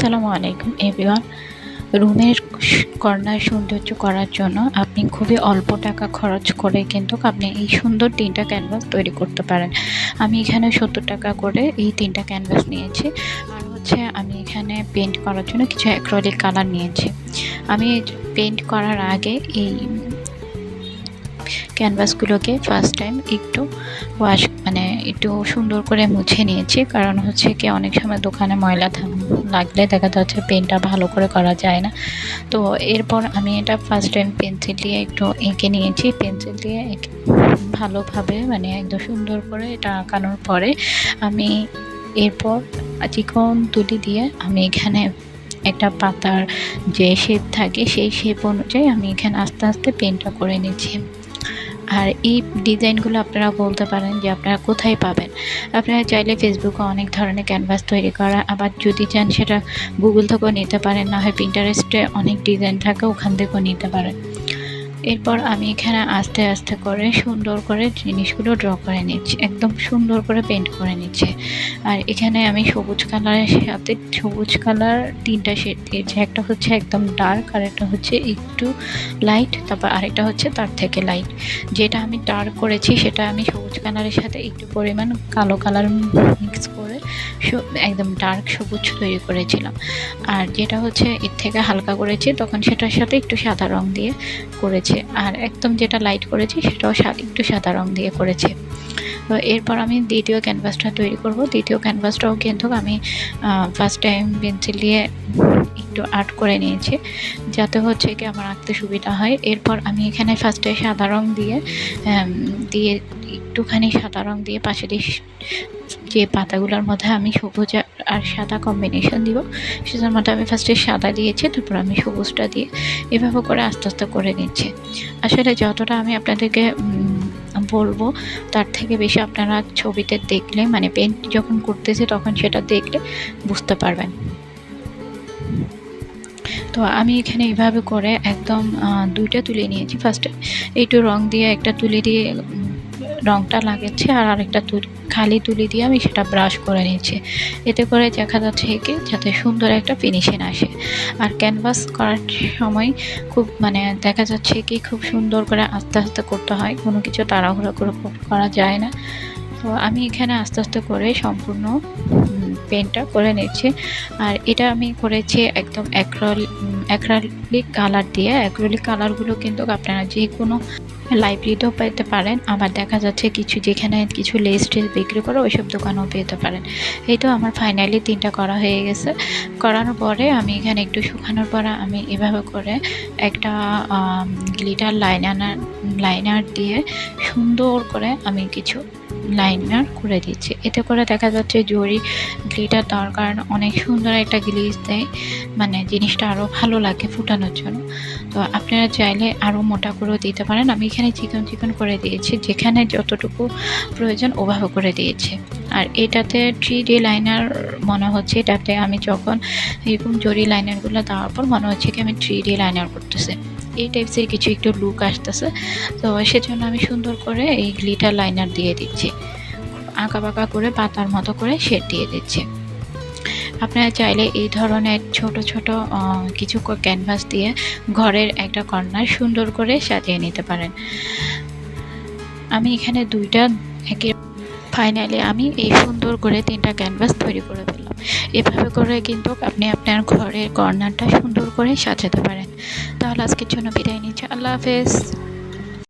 আসসালামু আলাইকুম, এভরিওয়ান। রুমের কর্নার সৌন্দর্য করার জন্য আপনি খুবই অল্প টাকা খরচ করে কিন্তু আপনি এই সুন্দর তিনটা ক্যানভাস তৈরি করতে পারেন। আমি এখানে সত্তর টাকা করে এই তিনটা ক্যানভাস নিয়েছি। আর হচ্ছে আমি এখানে পেন্ট করার জন্য কিছু অ্যাক্রোলিক কালার নিয়েছি। আমি পেন্ট করার আগে এই ক্যানভাসগুলোকে ফার্স্ট টাইম একটু ওয়াশ মানে একটু সুন্দর করে মুছে নিয়েছি। কারণ হচ্ছে কি, অনেক সময় দোকানে ময়লা লাগলে দেখা যাচ্ছে পেনটা ভালো করে করা যায় না। তো এরপর আমি এটা ফার্স্ট টাইম পেন্সিল দিয়ে একটু এঁকে নিয়েছি। পেন্সিল দিয়ে এঁকে, ভালোভাবে মানে একদম সুন্দর করে এটা আঁকানোর পরে আমি এরপর চিকন তুলি দিয়ে আমি এখানে একটা পাতার যে শেপ থাকে, সেই শেপ অনুযায়ী আমি এখানে আস্তে আস্তে পেনটা করে নিচ্ছি। আর এই ডিজাইনগুলো আপনারা বলতে পারেন যে আপনারা কোথায় পাবেন। আপনারা চাইলে ফেসবুকে অনেক ধরনের ক্যানভাস তৈরি করা, আবার যদি চান সেটা গুগল থেকেও নিতে পারেন, না হয় প্রিন্টারেস্টে অনেক ডিজাইন থাকে, ওখান থেকেও নিতে পারেন। এরপর আমি এখানে আস্তে আস্তে করে সুন্দর করে জিনিসগুলো ড্র করে নিচ্ছি, একদম সুন্দর করে পেন্ট করে নিচ্ছি। আর এখানে আমি সবুজ কালারের সাথে, সবুজ কালার তিনটা শেড দিয়েছি, একটা হচ্ছে একদম ডার্ক আর একটা হচ্ছে একটু লাইট তারপর আরেকটা হচ্ছে তার থেকে লাইট যেটা আমি ডার্ক করেছি, সেটা আমি সবুজ কালারের সাথে একটু পরিমাণ কালো কালার মিক্স করে একদম ডার্ক সবুজ তৈরি করেছিলাম। আর যেটা হচ্ছে এর থেকে হালকা করেছি, তখন সেটার সাথে একটু সাদা রং দিয়ে করেছি। আর একদম যেটা লাইট করেছি সেটাও একটু সাদা রং দিয়ে করেছে। তো এরপর আমি দ্বিতীয় ক্যানভাসটা তৈরি করব। দ্বিতীয় ক্যানভাসটাও কিন্তু আমি ফার্স্ট টাইম পেন্সিল দিয়ে একটু আর্ট করে নিয়েছি। যাতে হচ্ছে কি আমার আঁকতে সুবিধা হয়। এরপর আমি এখানে ফার্স্টে সাদা রং দিয়ে দিয়ে একটুখানি সাদা রং দিয়ে পাশে দিয়ে যে পাতাগুলোর মধ্যে আমি সবুজ আর সাদা কম্বিনেশন দিব, সেটার মধ্যে আমি ফার্স্টে সাদা দিয়েছি, তারপর আমি সবুজটা দিয়ে এভাবে করে আস্তে আস্তে করে নিচ্ছি। আসলে যতটা আমি আপনাদেরকে বলব, তার থেকে বেশি আপনারা ছবিতে দেখলে মানে পেন্ট যখন করতেছে তখন সেটা দেখলে বুঝতে পারবেন। তো আমি এখানে এইভাবে করে একদম দুইটা তুলে নিয়েছি। ফার্স্টে একটু রং দিয়ে একটা তুলে দিয়ে রংটা লাগাচ্ছি আর আরেকটা তুলি, খালি তুলি দিয়ে আমি সেটা ব্রাশ করে নিচ্ছি। এতে করে দেখা যাচ্ছে কি, যাতে সুন্দর একটা ফিনিশিং আসে। আর ক্যানভাস করার সময় খুব মানে দেখা যাচ্ছে কি, খুব সুন্দর করে আস্তে আস্তে করতে হয়, কোনো কিছু তাড়াহুড়ো করে করা যায় না। তো আমি এখানে আস্তে আস্তে করে সম্পূর্ণ পেন্টটা করে নিচ্ছি। আর এটা আমি করেছি একদম অ্যাক্রল অ্যাক্রালিক কালার দিয়ে। অ্যাক্রলিক কালারগুলো কিন্তু আপনারা যে কোনো লাইব্রেরিতেও পেতে পারেন। আবার দেখা যাচ্ছে কিছু যেখানে কিছু লেস টেস বিক্রি করে ওইসব দোকানেও পেতে পারেন। এই তো আমার ফাইনালি তিনটা করা হয়ে গেছে। করানোর পরে আমি এখানে একটু শুকানোর পরে আমি এভাবে করে একটা গ্লিটার লাইনার লাইনার দিয়ে সুন্দর করে আমি কিছু লাইনার করে দিচ্ছি। এতে করে দেখা যাচ্ছে জরি গ্লিটার দেওয়ার কারণে অনেক সুন্দর একটা গ্লিজ দেয়। মানে জিনিসটা আরও ভালো লাগে ফুটানোর জন্য। তো আপনারা চাইলে আরও মোটা করেও দিতে পারেন। আমি এখানে চিকন চিকন করে দিয়েছি, যেখানে যতটুকু প্রয়োজন ওভাবে করে দিয়েছি। আর এটাতে থ্রি ডি লাইনার মনে হচ্ছে, এটাতে আমি যখন এরকম জরি লাইনারগুলো দেওয়ার পর মনে হচ্ছে কি আমি থ্রি ডি লাইনার করতেছে। এই টাইপসের কিছু একটু লুক আসতেছে, তো সেজন্য আমি সুন্দর করে এই গ্লিটার লাইনার দিয়ে দিচ্ছি। আঁকা বাঁকা করে পাতার মতো করে শেড দিয়ে দিচ্ছি। আপনারা চাইলে এই ধরনের ছোট ছোট কিছু ক্যানভাস দিয়ে ঘরের একটা কর্নার সুন্দর করে সাজিয়ে নিতে পারেন। আমি এখানে দুইটা একে ফাইনালি আমি এই সুন্দর করে তিনটা ক্যানভাস তৈরি করে ফেললাম এভাবে করে কিন্তু আপনি আপনার ঘরের কর্নারটা সুন্দর করে সাজাতে পারেন। তাহলে আজকের জন্য বিদায় নিচ্ছি। আল্লাহ হাফেজ।